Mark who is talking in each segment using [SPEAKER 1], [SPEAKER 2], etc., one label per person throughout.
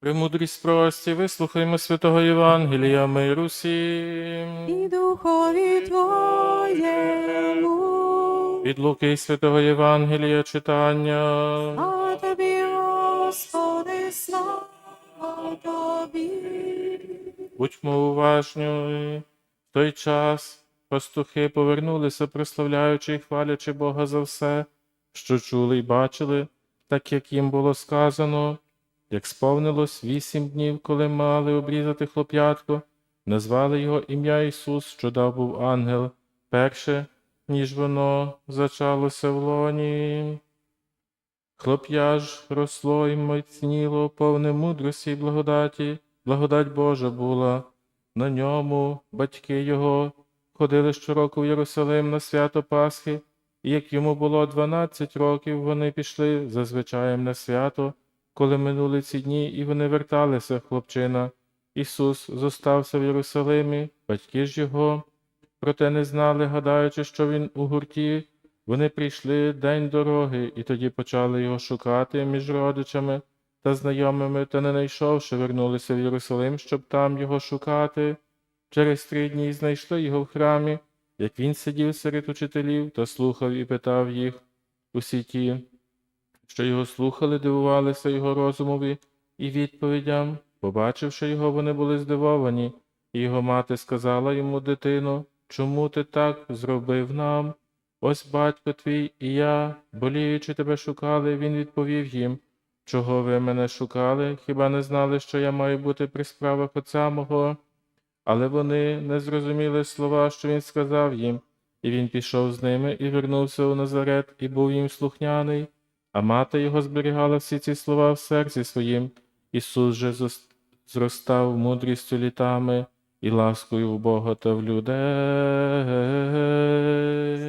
[SPEAKER 1] Премудрість прості, вислухаймо святого Євангелія миру всім.
[SPEAKER 2] і духові Твоєму.
[SPEAKER 1] Від Луки святого Євангелія читання.
[SPEAKER 2] А тобі, Господи, слава тобі.
[SPEAKER 1] Будьмо уважні. В той час пастухи повернулися, прославляючи і хвалячи Бога за все, що чули й бачили, так як їм було сказано. Як сповнилось вісім днів, коли мали обрізати хлоп'ятко, назвали його ім'я Ісус, що дав був ангел, перше, ніж воно зачалося в лоні. Хлоп'я ж росло й міцніло, повне мудрості й благодаті, благодать Божа була на ньому, батьки його ходили щороку в Єрусалим на свято Пасхи, і як йому було дванадцять років, вони пішли за звичаєм на свято, коли минули ці дні, і вони верталися, хлопчина. Ісус зостався в Єрусалимі, батьки ж його, проте не знали, гадаючи, що він у гурті. Вони прийшли день дороги, і тоді почали його шукати між родичами та знайомими, та не знайшовши, вернулися в Єрусалим, щоб там його шукати. Через три дні знайшли його в храмі, як він сидів серед учителів та слухав і питав їх усі ті, що його слухали, дивувалися його розумові і відповідям. Побачивши його, вони були здивовані, і його мати сказала йому, дитино, чому ти так зробив нам? Ось батько твій і я, боліючи тебе шукали, він відповів їм, чого ви мене шукали, хіба не знали, що я маю бути при справах отця мого? Але вони не зрозуміли слова, що він сказав їм, і він пішов з ними і вернувся у Назарет, і був їм слухняний, а мати його зберігала всі ці слова в серці своїм. Ісус же зростав мудрістю літами і ласкою в Бога та в людей.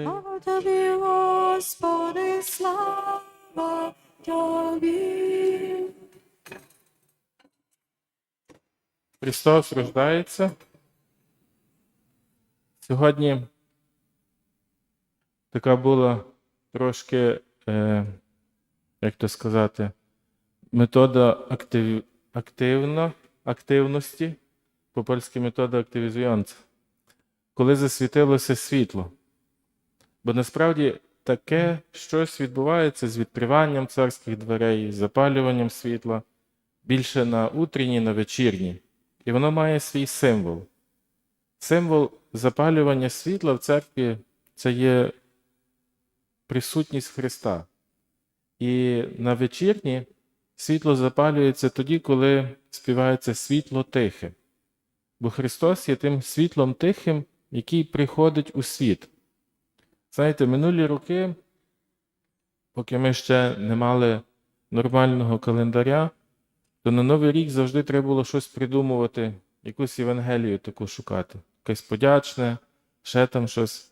[SPEAKER 2] Слава тобі, Господи, слава тобі.
[SPEAKER 1] Христос рождається. Сьогодні така була трошки, е, як то сказати, метода актив, активно, активності, по-польськи метода активізуjąca, коли засвітилося світло. Бо насправді таке щось відбувається з відкриванням царських дверей, з запалюванням світла, більше на утренні, на вечірні. І воно має свій символ. Символ запалювання світла в церкві це є присутність Христа. І на вечірні світло запалюється тоді, коли співається світло тихе. Бо Христос є тим світлом тихим, який приходить у світ. Знаєте, минулі роки, поки ми ще не мали нормального календаря, то на Новий рік завжди треба було щось придумувати, якусь Євангелію таку шукати, якесь подячне, ще там щось.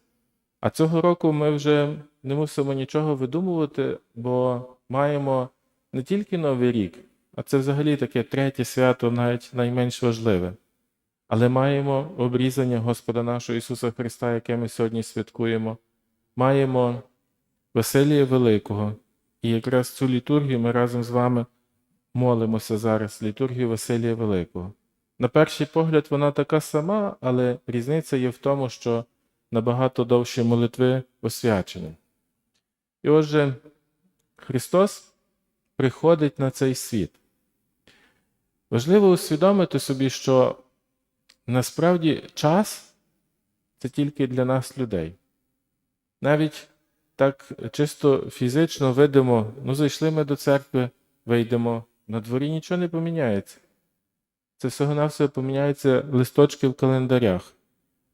[SPEAKER 1] А цього року ми вже не мусимо нічого видумувати, бо маємо не тільки Новий рік, а це взагалі таке третє свято, навіть найменш важливе. Але маємо обрізання Господа нашого Ісуса Христа, яке ми сьогодні святкуємо. Маємо Василія Великого. І якраз цю літургію ми разом з вами молимося зараз літургію Василія Великого. На перший погляд, вона така сама, але різниця є в тому, що набагато довші молитви освячені. І отже, Христос приходить на цей світ. Важливо усвідомити собі, що насправді час це тільки для нас людей. Навіть так чисто фізично видимо, ну зайшли ми до церкви, вийдемо, на дворі нічого не поміняється. Це всього-навсього поміняються листочки в календарях,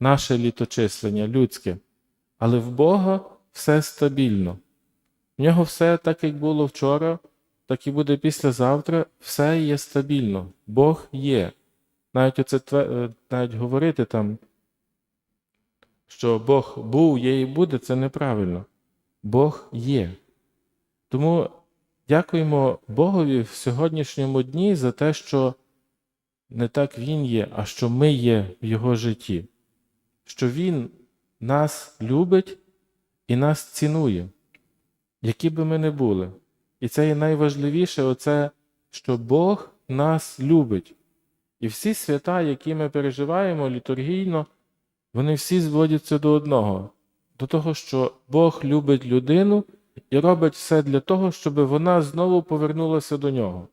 [SPEAKER 1] наше літочислення, людське. Але в Бога все стабільно. В нього все так, як було вчора, так і буде післязавтра, все є стабільно. Бог є. Навіть оце е, навіть говорити там, що Бог був, є і буде, це неправильно. Бог є. Тому дякуємо Богові в сьогоднішньому дні за те, що не так Він є, а що ми є в Його житті, що Він нас любить і нас цінує, які би ми не були. І це є найважливіше, оце, що Бог нас любить. І всі свята, які ми переживаємо літургійно, вони всі зводяться до одного, до того, що Бог любить людину і робить все для того, щоб вона знову повернулася до нього.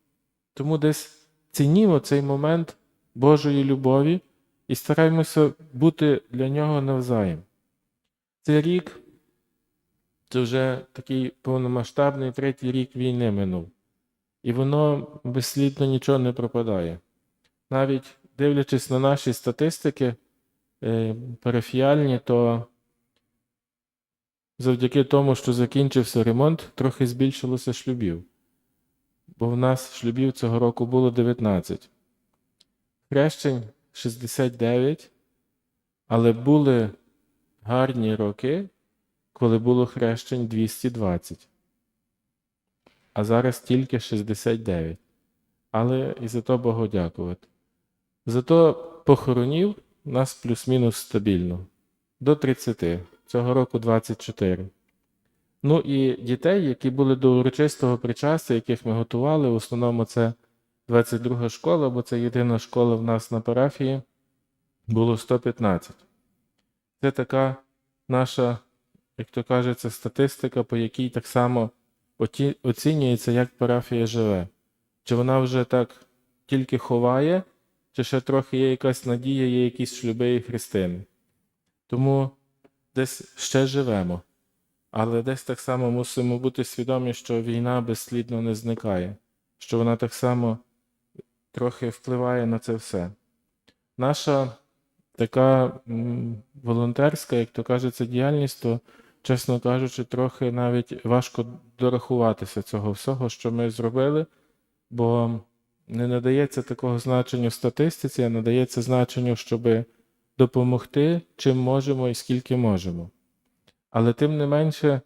[SPEAKER 1] Тому десь цінімо цей момент Божої любові і стараємося бути для нього навзаєм. Цей рік це вже такий повномасштабний третій рік війни минув. І воно безслідно нічого не пропадає. Навіть дивлячись на наші статистики е, парафіальні, то завдяки тому, що закінчився ремонт, трохи збільшилося шлюбів. Бо в нас шлюбів цього року було 19. Хрещень 69, але були гарні роки, коли було хрещень 220. А зараз тільки 69. Але і за то Богу дякувати. Зато похоронів нас плюс-мінус стабільно. До 30. Цього року 24. Ну і дітей, які були до урочистого причастя, яких ми готували, в основному це 22 школа, бо це єдина школа в нас на парафії, було 115. Це така наша, як то кажеться, статистика, по якій так само оцінюється, як парафія живе. Чи вона вже так тільки ховає, чи ще трохи є якась надія, є якісь шлюби і хрестини. Тому десь ще живемо. Але десь так само мусимо бути свідомі, що війна безслідно не зникає, що вона так само трохи впливає на це все. Наша така волонтерська, як то кажеться, діяльність, то, чесно кажучи, трохи навіть важко дорахуватися цього всього, що ми зробили, бо не надається такого значення в статистиці, а надається значенню, щоб допомогти, чим можемо і скільки можемо. Але тим не менше,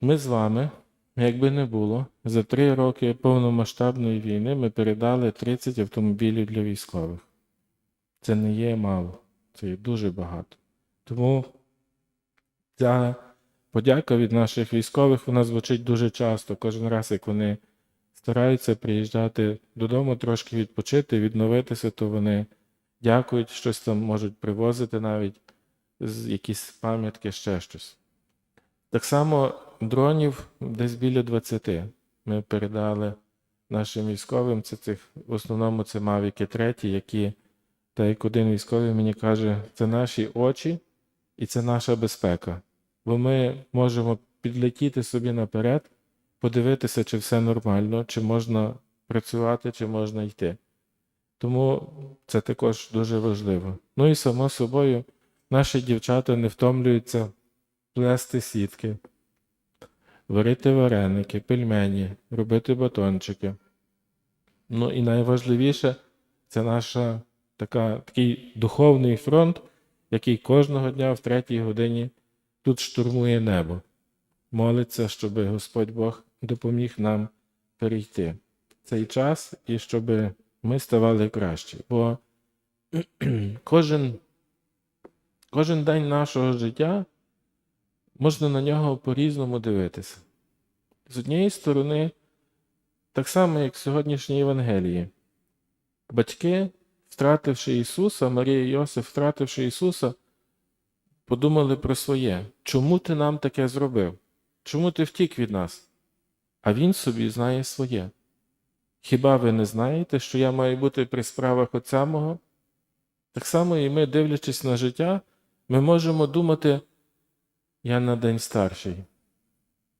[SPEAKER 1] ми з вами, якби не було, за три роки повномасштабної війни ми передали 30 автомобілів для військових. Це не є мало, це є дуже багато. Тому ця подяка від наших військових вона звучить дуже часто, кожен раз, як вони стараються приїжджати додому, трошки відпочити, відновитися, то вони дякують, щось там можуть привозити навіть якісь пам'ятки, ще щось. Так само дронів десь біля 20 ми передали нашим військовим. Це цих, в основному це Мавіки 3, які, та як один військовий мені каже, це наші очі і це наша безпека. Бо ми можемо підлетіти собі наперед, подивитися, чи все нормально, чи можна працювати, чи можна йти. Тому це також дуже важливо. Ну і само собою, наші дівчата не втомлюються плести сітки, варити вареники, пельмені, робити батончики. Ну і найважливіше це така, такий духовний фронт, який кожного дня в третій годині тут штурмує небо. Молиться, щоб Господь Бог допоміг нам перейти цей час і щоб ми ставали краще. Бо кожен, кожен день нашого життя можна на нього по-різному дивитися. З однієї сторони, так само, як в сьогоднішній Євангелії, батьки, втративши Ісуса, Марія і Йосиф, втративши Ісуса, подумали про своє. Чому ти нам таке зробив? Чому ти втік від нас? А Він собі знає своє. Хіба ви не знаєте, що я маю бути при справах Отця мого? Так само і ми, дивлячись на життя, ми можемо думати, я на день старший,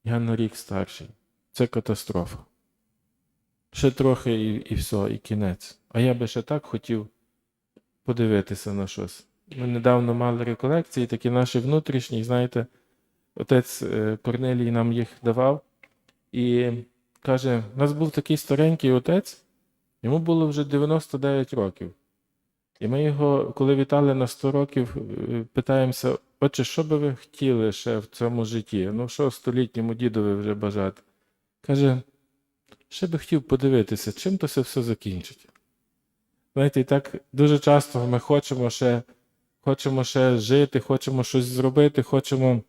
[SPEAKER 1] я на рік старший. Це катастрофа. Ще трохи і, і все, і кінець. А я би ще так хотів подивитися на щось. Ми недавно мали реколекції, такі наші внутрішні, знаєте, отець е, Корнелій нам їх давав. І каже: у нас був такий старенький отець, йому було вже 99 років. І ми його, коли вітали на 100 років, е, питаємося, отче, що би ви хотіли ще в цьому житті? Ну, що столітньому дідові вже бажати? Каже, ще би хотів подивитися, чим то це все закінчить. Знаєте, і так дуже часто ми хочемо ще, хочемо ще жити, хочемо щось зробити, хочемо.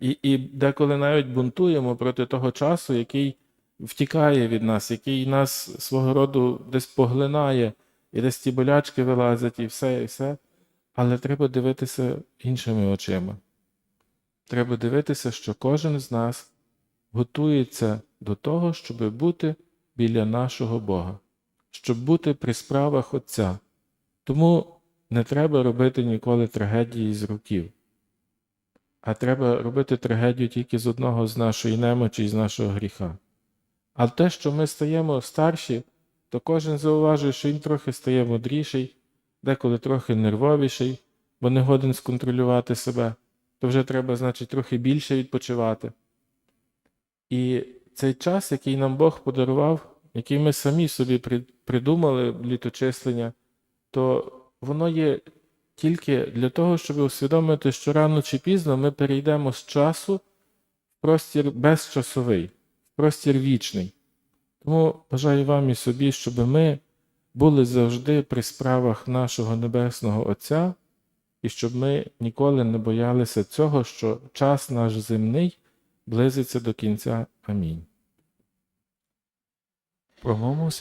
[SPEAKER 1] І, і деколи навіть бунтуємо проти того часу, який втікає від нас, який нас свого роду десь поглинає, і десь ті болячки вилазять, і все, і все. Але треба дивитися іншими очима. Треба дивитися, що кожен з нас готується до того, щоб бути біля нашого Бога, щоб бути при справах Отця. Тому не треба робити ніколи трагедії з руків, а треба робити трагедію тільки з одного з нашої немочі і з нашого гріха. А те, що ми стаємо старші, то кожен зауважує, що він трохи стає мудріший, деколи трохи нервовіший, бо не годен сконтролювати себе, то вже треба, значить, трохи більше відпочивати. І цей час, який нам Бог подарував, який ми самі собі придумали літочислення, то воно є тільки для того, щоб усвідомити, що рано чи пізно ми перейдемо з часу в простір безчасовий, в простір вічний. Тому бажаю вам і собі, щоб ми були завжди при справах нашого Небесного Отця, і щоб ми ніколи не боялися цього, що час наш земний близиться до кінця. Амінь.